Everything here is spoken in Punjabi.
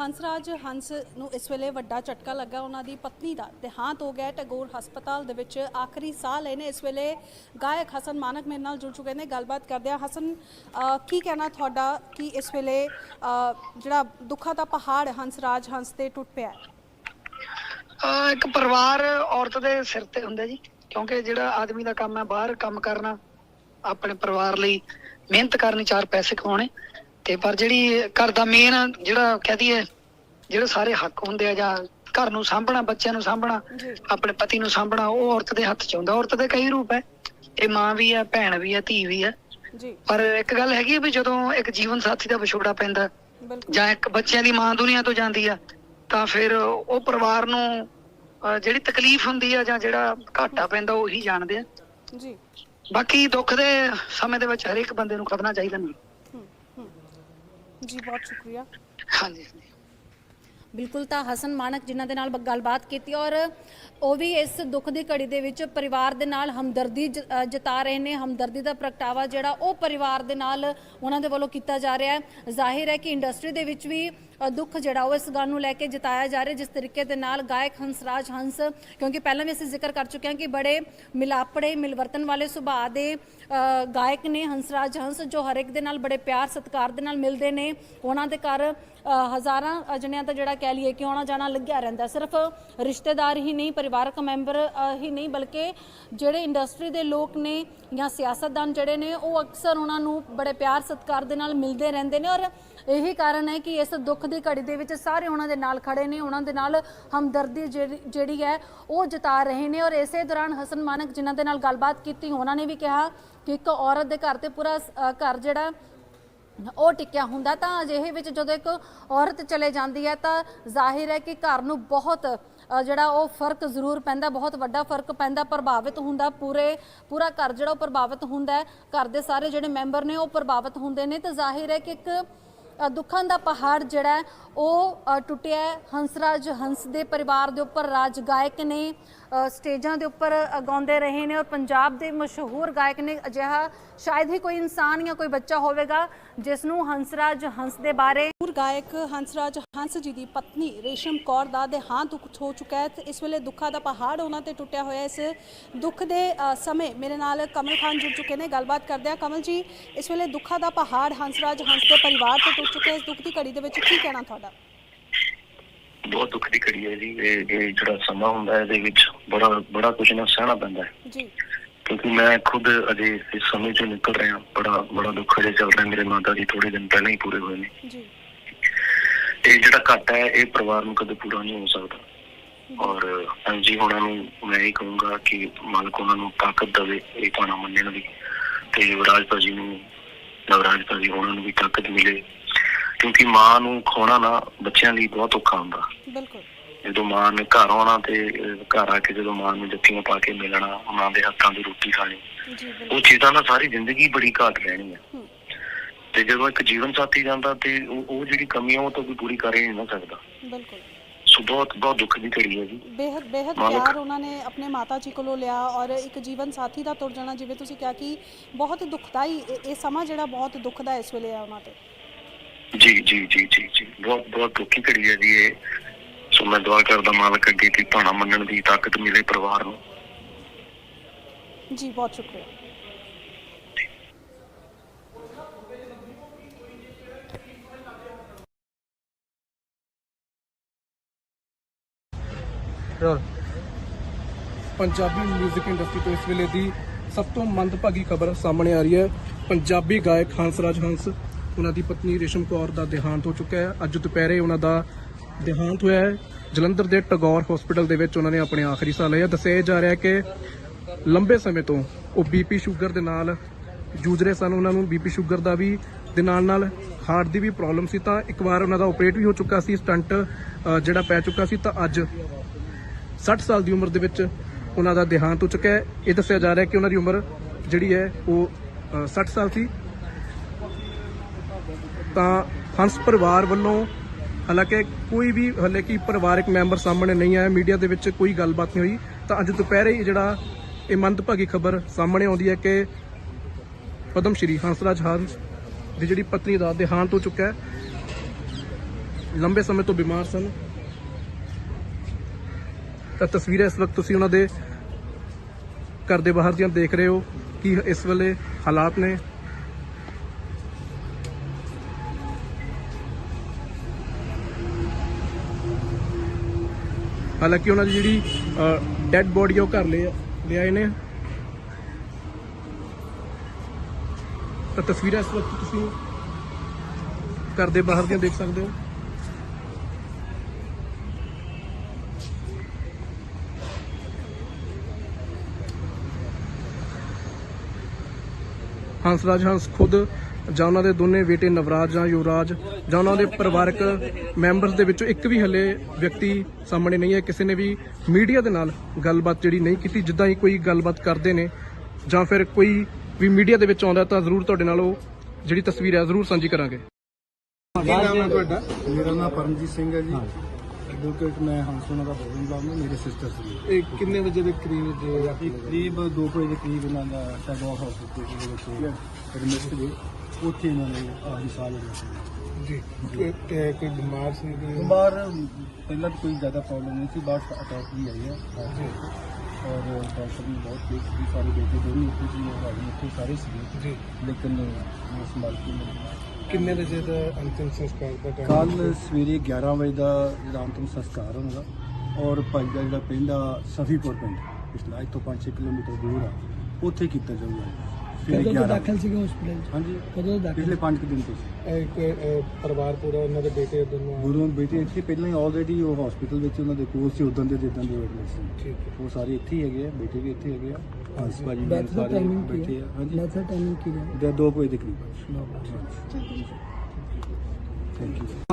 ਹੰਸਰਾਜ ਹੰਸ ਨੂੰ ਇਸ ਵੇਲੇ ਵੱਡਾ ਝਟਕਾ ਲੱਗਾ ਉਹਨਾਂ ਦੀ ਪਤਨੀ ਦਾ ਦੇਹਾਂਤ ਹੋ ਗਿਆ ਟੈਗੋਰ ਹਸਪਤਾਲ ਦੇ ਵਿੱਚ ਆਖਰੀ ਸਾਹ ਲਏ ਇਸ ਵੇਲੇ ਗਾਇਕ ਹਸਨ ਮਾਨਕ ਮੇਰੇ ਨਾਲ ਜੁੜ ਚੁੱਕੇ ਨੇ। ਗੱਲਬਾਤ ਕਰਦੇ ਆ ਹਸਨ ਕੀ ਕਹਿਣਾ ਤੁਹਾਡਾ? ਕਿ ਇਸ ਵੇਲੇ ਜਿਹੜਾ ਦੁੱਖਾਂ ਦਾ ਪਹਾੜ ਹੰਸਰਾਜ ਹੰਸ ਤੇ ਟੁੱਟ ਪਿਆ ਹੈ? ਇੱਕ ਪਰਿਵਾਰ ਔਰਤ ਦੇ ਸਿਰ ਤੇ ਹੁੰਦਾ ਜੀ। ਕਿਉਂਕਿ ਜਿਹੜਾ ਆਦਮੀ ਦਾ ਕੰਮ ਹੈ, ਬਾਹਰ ਕੰਮ ਕਰਨਾ, ਆਪਣੇ ਪਰਿਵਾਰ ਲਈ ਮਿਹਨਤ ਕਰਨੀ, ਚਾਰ ਪੈਸੇ ਕਮਾਉਣੇ। ਤੇ ਪਰ ਜਿਹੜੀ ਘਰ ਦਾ ਮੇਨ ਜਿਹੜਾ ਕਹਿ ਦਈਏ ਜਿਹੜੇ ਸਾਰੇ ਹੱਕ ਹੁੰਦੇ ਆ ਜਾਂ ਘਰ ਨੂੰ ਸਾਂਭਣਾ ਬੱਚਿਆਂ ਨੂੰ ਸਾਂਭਣਾ ਆਪਣੇ ਪਤੀ ਨੂੰ ਸਾਂਭਣਾ ਉਹ ਔਰਤ ਦੇ ਹੱਥ 'ਚ ਹੁੰਦਾ ਔਰਤ ਦੇ ਕਈ ਰੂਪ ਹੈ ਇਹ ਮਾਂ ਵੀ ਹੈ ਭੈਣ ਵੀ ਹੈ ਧੀ ਵੀ ਹੈ ਜੀ। ਪਰ ਇੱਕ ਗੱਲ ਹੈਗੀ ਹੈ ਵੀ ਜਦੋਂ ਇੱਕ ਜੀਵਨ ਸਾਥੀ ਦਾ ਵਿਛੋੜਾ ਪੈਂਦਾ ਜਾਂ ਇੱਕ ਬੱਚਿਆਂ ਦੀ ਮਾਂ ਦੁਨੀਆ ਤੋਂ ਜਾਂਦੀ ਆ ਤਾਂ ਫਿਰ ਉਹ ਪਰਿਵਾਰ ਨੂੰ ਜਿਹੜੀ ਤਕਲੀਫ ਹੁੰਦੀ ਆ ਜਾਂ ਜਿਹੜਾ ਘਾਟਾ ਪੈਂਦਾ ਉਹੀ ਜਾਣਦੇ ਆ। ਜੀ। ਬਾਕੀ ਦੁੱਖ ਦੇ ਸਮੇਂ ਦੇ ਵਿੱਚ ਹਰੇਕ ਬੰਦੇ ਨੂੰ ਖੜਨਾ ਚਾਹੀਦਾ ਨਹੀਂ ਹੂੰ ਹੂੰ ਜੀ ਬਹੁਤ ਸ਼ੁਕਰੀਆ। ਹਾਂਜੀ ਹਾਂਜੀ। ਬਿਲਕੁਲ ਤਾਂ ਹਸਨ ਮਾਨਕ ਜਿਨ੍ਹਾਂ ਦੇ ਨਾਲ ਗੱਲਬਾਤ ਕੀਤੀ ਔਰ ਉਹ ਵੀ ਇਸ ਦੁੱਖ ਦੀ ਘੜੀ ਦੇ ਵਿੱਚ ਪਰਿਵਾਰ ਦੇ ਨਾਲ ਹਮਦਰਦੀ ਜਤਾ ਰਹੇ ਨੇ। ਹਮਦਰਦੀ ਦਾ ਪ੍ਰਗਟਾਵਾ ਜਿਹੜਾ ਉਹ ਪਰਿਵਾਰ ਦੇ ਨਾਲ ਉਹਨਾਂ ਦੇ ਵੱਲੋਂ ਕੀਤਾ ਜਾ ਰਿਹਾ ਹੈ। ਜ਼ਾਹਿਰ ਹੈ ਕਿ ਇੰਡਸਟਰੀ ਦੇ ਵਿੱਚ ਵੀ ਦੁੱਖ ਜਿਹੜਾ ਉਹ ਇਸ ਗੱਲ ਨੂੰ ਲੈ ਕੇ ਜਤਾਇਆ ਜਾ ਰਿਹਾ ਜਿਸ ਤਰੀਕੇ ਦੇ ਨਾਲ ਗਾਇਕ ਹੰਸਰਾਜ ਹੰਸ ਕਿਉਂਕਿ ਪਹਿਲਾਂ ਵੀ ਅਸੀਂ ਜ਼ਿਕਰ ਕਰ ਚੁੱਕੇ ਹਾਂ ਕਿ ਬੜੇ ਮਿਲਾਪੜੇ ਮਿਲਵਰਤਨ ਵਾਲੇ ਸੁਭਾਅ ਦੇ ਗਾਇਕ ਨੇ ਹੰਸਰਾਜ ਹੰਸ ਜੋ ਹਰ ਇੱਕ ਦੇ ਨਾਲ ਬੜੇ ਪਿਆਰ ਸਤਿਕਾਰ ਦੇ ਨਾਲ ਮਿਲਦੇ ਨੇ। ਉਹਨਾਂ ਦੇ ਘਰ ਹਜ਼ਾਰਾਂ ਅ, ਜਣਿਆਂ ਦਾ ਜਿਹੜਾ ਕਹਿ ਲਈਏ ਕਿ ਆਉਣਾ ਜਾਣਾ ਲੱਗਿਆ ਰਹਿੰਦਾ। ਸਿਰਫ ਰਿਸ਼ਤੇਦਾਰ ਹੀ ਨਹੀਂ ਪਰਿਵਾਰਕ ਮੈਂਬਰ ਹੀ ਨਹੀਂ ਬਲਕਿ ਜਿਹੜੇ ਇੰਡਸਟਰੀ ਦੇ ਲੋਕ ਨੇ ਜਾਂ ਸਿਆਸਤਦਾਨ ਜਿਹੜੇ ਨੇ ਉਹ ਅਕਸਰ ਉਹਨਾਂ ਨੂੰ ਬੜੇ ਪਿਆਰ ਸਤਿਕਾਰ ਦੇ ਨਾਲ ਮਿਲਦੇ ਰਹਿੰਦੇ ਨੇ। ਔਰ ਇਹੀ ਕਾਰਨ ਹੈ ਕਿ ਇਸ ਦੁੱਖ ਦੀ ਘੜੀ ਦੇ ਵਿੱਚ ਸਾਰੇ ਉਹਨਾਂ ਦੇ ਨਾਲ ਖੜੇ ਨੇ, ਉਹਨਾਂ ਦੇ ਨਾਲ ਹਮਦਰਦੀ ਜਿਹੜੀ ਹੈ, ਉਹ ਜਤਾ ਰਹੇ ਨੇ। ਔਰ ਇਸੇ ਦੌਰਾਨ ਹਸਨ ਮਾਨਕ ਜਿਨ੍ਹਾਂ ਦੇ ਨਾਲ ਗੱਲਬਾਤ ਕੀਤੀ, ਉਹਨਾਂ ਨੇ ਵੀ ਕਿਹਾ ਕਿ ਇੱਕ ਔਰਤ ਦੇ ਘਰ ਤੇ ਪੂਰਾ ਘਰ ਜਿਹੜਾ, ਉਹ ਟਿਕਿਆ ਹੁੰਦਾ। ਤਾਂ ਅਜਿਹੇ ਵਿੱਚ ਜਦੋਂ ਇੱਕ ਔਰਤ ਚਲੇ ਜਾਂਦੀ ਹੈ, ਤਾਂ ਜ਼ਾਹਿਰ ਹੈ ਕਿ ਘਰ ਨੂੰ ਬਹੁਤ ਜਿਹੜਾ ਉਹ ਫ਼ਰਕ ਜ਼ਰੂਰ ਪੈਂਦਾ, ਬਹੁਤ ਵੱਡਾ ਫ਼ਰਕ ਪੈਂਦਾ, ਪ੍ਰਭਾਵਿਤ ਹੁੰਦਾ। ਪੂਰੇ, ਪੂਰਾ ਘਰ ਜਿਹੜਾ ਉਹ ਪ੍ਰਭਾਵਿਤ ਹੁੰਦਾ ਹੈ। ਘਰ ਦੇ ਸਾਰੇ ਜਿਹੜੇ ਮੈਂਬਰ ਨੇ, ਉਹ ਪ੍ਰਭਾਵਿਤ ਹੁੰਦੇ ਨੇ। ਤੇ ਜ਼ਾਹਿਰ ਹੈ ਕਿ ਇੱਕ ਦੁੱਖਾਂ ਦਾ ਪਹਾੜ ਜਿਹੜਾ ਉਹ ਟੁੱਟਿਆ ਹੈ। ਹੰਸਰਾਜ ਹੰਸ ਦੇ ਪਰਿਵਾਰ ਦੇ ਉੱਪਰ ਰਾਜ ਗਾਇਕ ਨੇ ਸਟੇਜਾਂ ਦੇ ਉੱਪਰ ਗਾਉਂਦੇ ਰਹੇ ਨੇ ਔਰ ਪੰਜਾਬ ਦੇ ਮਸ਼ਹੂਰ ਗਾਇਕ ਨੇ ਅਜਿਹਾ ਸ਼ਾਇਦ ਹੀ ਕੋਈ ਇਨਸਾਨ ਜਾਂ ਕੋਈ ਬੱਚਾ ਹੋਵੇਗਾ ਜਿਸ ਨੂੰ ਹੰਸਰਾਜ ਹੰਸ ਦੇ ਬਾਰੇ ਪੂਰ ਗਾਇਕ ਹੰਸਰਾਜ ਹੰਸ ਜੀ ਦੀ ਪਤਨੀ ਰੇਸ਼ਮ ਕੌਰ ਦਾ ਦੇਹਾਂਤ ਹੋ ਚੁੱਕਾ ਹੈ ਤੇ ਇਸ ਵੇਲੇ ਦੁੱਖਾਂ ਦਾ ਪਹਾੜ ਉਹਨਾਂ ਤੇ ਟੁੱਟਿਆ ਹੋਇਆ ਇਸ ਦੁੱਖ ਦੇ ਸਮੇਂ ਮੇਰੇ ਨਾਲ ਕਮਲ ਖਾਨ ਜੁੜ ਚੁੱਕੇ ਨੇ, ਗੱਲਬਾਤ ਕਰਦੇ ਆ ਕਮਲ ਜੀ, ਇਸ ਵੇਲੇ ਦੁੱਖਾਂ ਦਾ ਪਹਾੜ ਹੰਸਰਾਜ ਹੰਸ ਦੇ ਪਰਿਵਾਰ ਤੇ ਟੁੱਟ ਚੁੱਕਿਆ ਇਸ ਦੁੱਖ ਦੀ ਘੜੀ ਦੇ ਵਿੱਚ ਕੀ ਕਹਿਣਾ ਤੁਹਾਡਾ? ਬਹੁਤ ਦੁੱਖ ਦੀ ਘੜੀ ਹੈ ਜੀ। ਇਹ ਇਹ ਜਿਹੜਾ ਸਮਾਂ ਹੁੰਦਾ ਹੈ ਇਹਦੇ ਵਿੱਚ ਬੜਾ ਬੜਾ ਕੁਝ ਨਾ ਸਹਿਣਾ ਪੈਂਦਾ ਹੈ। ਜੀ। ਕਿਉਂਕਿ ਮੈਂ ਖੁਦ ਅਜੇ ਇਸ ਸਮੇਂ ਚੋਂ ਨਿਕਲ ਰਿਹਾ ਬੜਾ ਬੜਾ ਦੁੱਖ ਅਜੇ ਚੱਲ ਰਿਹਾ ਮੇਰੇ ਮਾਤਾ ਜੀ ਥੋੜੇ ਦਿਨ ਪਹਿਲਾਂ ਹੀ ਪੂਰੇ ਹੋਏ ਨੇ। ਜੀ। ਇਹ ਜਿਹੜਾ ਘਾਟਾ ਹੈ ਇਹ ਪਰਿਵਾਰ ਨੂੰ ਕਦੇ ਪੂਰਾ ਨਹੀਂ ਹੋ ਸਕਦਾ। ਔਰ ਅੰਜੀ ਉਹਨਾਂ ਨੂੰ ਮੈਂ ਇਹ ਕਹੂੰਗਾ ਕਿ ਮਾਲਕ ਉਹਨਾਂ ਨੂੰ ਤਾਕਤ ਦੇਵੇ ਇਹ ਪਾਣਾ ਮੰਨਣ ਦੀ ਤੇ ਯੁਵਰਾਜ ਭਾਜੀ ਨੂੰ ਨਵਰਾਜ ਭਾਜੀ ਉਹਨਾਂ ਨੂੰ ਵੀ ਤਾਕਤ ਮਿਲੇ। ਕਿਉਂਕਿ ਮਾਂ ਨੂੰ ਖੋਣਾ ਨਾ ਬੱਚਿਆਂ ਲਈ ਬਹੁਤ ਔਖਾ ਹੁੰਦਾ। ਬਿਲਕੁਲ। ਜਦੋਂ ਮਾਂ ਨੇ ਘਰ ਆਉਣਾ ਤੇ ਘਰ ਆ ਕੇ ਜਦੋਂ ਮਾਂ ਨੂੰ ਜੱਫੀਆਂ ਪਾ ਕੇ ਮਿਲਣਾ ਮਾਂ ਦੇ ਹੱਥਾਂ ਦੀ ਰੋਟੀ ਖਾਣੀ ਉਹ ਚੀਜ਼ਾਂ ਨਾਲ ਸਾਰੀ ਜ਼ਿੰਦਗੀ ਬੜੀ ਘਾਟ ਰਹਿਣੀ ਹੈ। ਤੇ ਜਦੋਂ ਇੱਕ ਜੀਵਨ ਸਾਥੀ ਜਾਂਦਾ ਤੇ ਉਹ ਜਿਹੜੀ ਕਮੀ ਆ ਉਹ ਤਾਂ ਕੋਈ ਪੂਰੀ ਕਰ ਹੀ ਨਹੀਂ ਸਕਦਾ। ਬਿਲਕੁਲ। ਸੋ ਬਹੁਤ ਬਹੁਤ ਦੁੱਖ ਦੀ ਘੜੀ ਹੈ ਜੀ। ਬੇਹੱਦ ਮਾਲਕ- ਪਿਆਰ ਉਹਨਾਂ ਨੇ ਆਪਣੇ ਮਾਤਾ ਜੀ ਕੋਲੋਂ ਲਿਆ ਔਰ ਇੱਕ ਜੀਵਨ ਸਾਥੀ ਦਾ ਤੁਰ ਜਾਣਾ ਜਿਵੇਂ ਤੁਸੀਂ ਕਿਹਾ ਕਿ ਬਹੁਤ ਦੁਖਦਾਈ ਇਹ ਸਮਾਂ ਜਿਹੜਾ ਬਹੁਤ ਦੁਖਦਾ ਇਸ ਵੇਲੇ ਹੈ ਉਹਨਾਂ ਤੇ। ਜੀ ਜੀ ਜੀ ਜੀ ਜੀ। ਬਹੁਤ ਬਹੁਤ ਦੁੱਖੀ ਘੜੀ ਹੈ ਜੀ ਇਹ। ਸੋ ਮੈਂ ਦੁਆ ਕਰਦਾ ਮਾਲਕ ਅੱਗੇ ਕਿ ਭਾਣਾ ਮੰਨਣ ਦੀ ਤਾਕਤ ਮਿਲੇ ਪਰਿਵਾਰ ਨੂੰ। ਜੀ ਬਹੁਤ ਸ਼ੁਕਰੀਆ। ਪੰਜਾਬੀ 뮤직 ਇੰਡਸਟਰੀ ਤੋਂ ਇਸ ਵੇਲੇ ਦੀ ਸਭ ਤੋਂ ਮੰਦਭਾਗੀ ਖਬਰ ਸਾਹਮਣੇ ਆ ਰਹੀ ਹੈ। ਪੰਜਾਬੀ ਗਾਇਕ ਹੰਸਰਾਜ ਹੰਸ ਉਹਨਾਂ ਦੀ ਪਤਨੀ ਰੇਸ਼ਮ ਕੌਰ ਦਾ ਦੇਹਾਂਤ ਹੋ ਚੁੱਕਾ ਹੈ। ਅੱਜ ਦੁਪਹਿਰੇ ਉਹਨਾਂ ਦਾ ਦੇਹਾਂਤ ਹੋਇਆ ਹੈ। ਜਲੰਧਰ ਦੇ ਟਗੌਰ ਹਸਪੀਟਲ ਦੇ ਵਿੱਚ ਉਹਨਾਂ ਨੇ ਆਪਣੇ ਆਖਰੀ ਸਾਹ ਲਏ ਆ। ਦੱਸਿਆ ਜਾ ਰਿਹਾ ਕਿ ਲੰਬੇ ਸਮੇਂ ਤੋਂ ਉਹ ਬੀਪੀ ਸ਼ੂਗਰ ਦੇ ਨਾਲ ਜੂਝ ਰਹੇ ਸਨ। ਉਹਨਾਂ ਨੂੰ ਬੀਪੀ ਸ਼ੂਗਰ ਦਾ ਵੀ ਦੇ ਨਾਲ ਨਾਲ ਹਾਰਟ ਦੀ ਵੀ ਪ੍ਰੋਬਲਮ ਸੀ। ਤਾਂ ਇੱਕ ਵਾਰ ਉਹਨਾਂ ਦਾ ਆਪਰੇਟ ਵੀ ਹੋ ਚੁੱਕਾ ਸੀ ਸਟੰਟ ਜਿਹੜਾ ਪੈ ਚੁੱਕਾ ਸੀ। ਤਾਂ ਅੱਜ 60 ਸਾਲ ਦੀ ਉਮਰ ਦੇ ਵਿੱਚ ਉਹਨਾਂ ਦਾ ਦੇਹਾਂਤ ਹੋ ਚੁੱਕਾ ਹੈ। ਇਹ ਦੱਸਿਆ ਜਾ ਰਿਹਾ ਕਿ ਉਹਨਾਂ ਦੀ ਉਮਰ ਜਿਹੜੀ ਹੈ ਉਹ ਅ, 60 ਸਾਲ ਸੀ। ਤਾਂ ਹੰਸ ਪਰਿਵਾਰ ਵੱਲੋਂ, ਹਾਲਾਂਕਿ ਕੋਈ ਵੀ ਹਲੇ ਕੀ ਪਰਿਵਾਰਕ ਮੈਂਬਰ ਸਾਹਮਣੇ ਨਹੀਂ ਆਇਆ, ਮੀਡੀਆ ਦੇ ਵਿੱਚ ਕੋਈ ਗੱਲਬਾਤ ਨਹੀਂ ਹੋਈ, ਤਾਂ ਅੱਜ ਦੁਪਹਿਰੇ ਹੀ ਜਿਹੜਾ ਇਹ ਮੰਦਭਾਗੀ ਖਬਰ ਸਾਹਮਣੇ ਆਉਂਦੀ ਹੈ ਕਿ ਪਦਮ ਸ਼੍ਰੀ ਹੰਸਰਾਜ ਹੰਸ ਦੀ ਜਿਹੜੀ ਪਤਨੀ ਦਾ ਦੇਹਾਂਤ ਹੋ ਚੁੱਕਾ ਹੈ, ਲੰਬੇ ਸਮੇਂ ਤੋਂ ਬਿਮਾਰ ਸਨ। ਤਾਂ ਤਸਵੀਰਾਂ ਇਸ ਵਕਤ ਤੁਸੀਂ ਉਹਨਾਂ ਦੇ ਘਰ ਦੇ ਬਾਹਰ ਦੀਆਂ ਦੇਖ ਰਹੇ ਹੋ, ਕਿ ਇਸ ਵੇਲੇ ਹਾਲਾਤ ਨੇ। ਹਾਲਾਂਕਿ ਉਹਨਾਂ ਦੀ ਜਿਹੜੀ ਡੈੱਡ ਬੋਡੀ ਉਹ ਘਰ ਲੈ ਲਿਆਏ ਨੇ ਤਾਂ ਤਸਵੀਰਾਂ ਇਸ ਵਕਤ ਤੁਸੀਂ ਘਰ ਦੇ ਬਾਹਰ ਦੀਆਂ ਦੇਖ ਸਕਦੇ ਹੋ। ਹੰਸਰਾਜ ਹੰਸ ਖੁਦ ਜਾਂ ਉਹਨਾਂ ਦੇ ਦੋਨੇ ਬੇਟੇ ਨਵਰਾਜ ਜਾਂ ਯੁਵਰਾਜ ਜਾਂ ਉਹਨਾਂ ਦੇ ਪਰਿਵਾਰਕ ਮੈਂਬਰਸ ਦੇ ਵਿੱਚੋਂ ਇੱਕ ਵੀ ਹਲੇ ਵਿਅਕਤੀ ਸਾਹਮਣੇ ਨਹੀਂ ਹੈ। ਕਿਸੇ ਨੇ ਵੀ ਮੀਡੀਆ ਦੇ ਨਾਲ ਗੱਲਬਾਤ ਜਿਹੜੀ ਨਹੀਂ ਕੀਤੀ ਜਿੱਦਾਂ ਹੀ ਕੋਈ ਗੱਲਬਾਤ ਕਰਦੇ ਨੇ ਜਾਂ ਫਿਰ ਕੋਈ ਵੀ ਮੀਡੀਆ ਦੇ ਵਿੱਚ ਆਉਂਦਾ ਤਾਂ ਜ਼ਰੂਰ ਤੁਹਾਡੇ ਨਾਲ ਉਹ ਜਿਹੜੀ ਤਸਵੀਰ ਹੈ ਜ਼ਰੂਰ ਸਾਂਝੀ ਕਰਾਂਗੇ। ਮੇਰਾ ਨਾਮ ਪਰਮਜੀਤ ਸਿੰਘ ਹੈ ਜੀ। ਐਡਵੋਕੇਟ ਮੈਂ ਹੰਸੋਨਾ ਦਾ ਬੋਲਣ ਦਾ ਮੇਰੇ ਸਿਸਟਰ ਸੀ। ਇਹ ਕਿੰਨੇ ਵਜੇ ਦੇ ਕਰੀਬ ਇਹ ਕਰੀਬ 2 ਵਜੇ ਦੇ ਕਰੀਬ ਇਹਨਾਂ ਦਾ ਟੈਗੋਰ ਹਸਪੀਟਲ ਦੇ ਵਿੱਚ ਐਡਮਿਟ ਸੀਗੇ ਉੱਥੇ ਇਹਨਾਂ ਨੇ ਆਪਣੀ ਸਾਹ ਲਈ ਜੀ ਕੋਈ ਬਿਮਾਰ ਸੀ ਬਾਹਰ ਪਹਿਲਾਂ ਤਾਂ ਕੋਈ ਜ਼ਿਆਦਾ ਪ੍ਰੋਬਲਮ ਨਹੀਂ ਸੀ ਬਾਅਦ ਅਟੈਕ ਵੀ ਆਈ ਹੈ ਔਰ ਡਾਕਟਰ ਨੇ ਬਹੁਤ ਦੇਖ ਸੀ ਸਾਰੇ ਬੇਟੇ ਦੋਨੋਂ ਉੱਥੇ ਸੀ ਉਹ ਭਾਜੀ ਉੱਥੇ ਸਾਰੇ ਸੀਗੇ। ਜੀ। ਲੇਕਿਨ ਉਹ ਸੰਭਾਲ ਕੇ ਨਹੀਂ ਕਿੰਨੇ ਵਜੇ ਦਾ ਅੰਤਿਮ ਸੰਸਕਾਰ ਦਾ ਕੱਲ ਸਵੇਰੇ 11 ਵਜੇ ਦਾ ਜਿਹੜਾ ਅੰਤਿਮ ਸੰਸਕਾਰ ਹੋਣਾ ਔਰ ਭਾਈ ਦਾ ਜਿਹੜਾ ਪਿੰਡ ਆ ਸਫੀਪੁਰ ਪਿੰਡ ਪਿਛਲਾ ਇੱਥੋਂ 5-6 ਕਿਲੋਮੀਟਰ ਦੂਰ ਆ ਉੱਥੇ ਕੀਤਾ ਜਾਊਗਾ। ਸਵੇਰੇ 11 ਦਾਖਲ ਸੀਗੇ ਹਸਪੀਟਲ ਹਾਂਜੀ। ਕਦੋਂ ਦਾਖਲ? ਪਿਛਲੇ 5 ਦਿਨ ਤੋਂ। ਸੀ। ਇੱਕ ਪਰਿਵਾਰ ਪੂਰਾ ਉਹਨਾਂ ਦੇ ਬੇਟੇ ਦੋਨੋਂ ਗੁਰੂ ਬੇਟੇ ਇੱਥੇ ਪਹਿਲਾਂ ਹੀ ਆਲਰੇਡੀ ਉਹ ਹਸਪੀਟਲ ਵਿੱਚ ਉਹਨਾਂ ਦੇ ਕੋਲ ਸੀ ਉਦੋਂ ਦੇ ਜਿੱਦਾਂ ਦੇ ਐਡਮਿਟ ਸੀ। ਠੀਕ ਹੈ। ਉਹ ਸਾਰੇ ਇੱਥੇ ਹੀ ਹੈਗੇ ਆ ਬੇਟੇ ਵੀ ਇੱਥੇ ਹੈਗੇ ਆ ਹੰਸ ਭਾਜੀ ਵੀ ਸਾਰੇ ਬੈਠੇ ਆ ਹਾਂਜੀ। ਮੈਥਡ ਟਾਈਮਿੰਗ ਕੀ ਹੈ? ਦੇ 2 ਵਜੇ ਦੇ ਕਰੀਬ ਥੈਂਕ ਯੂ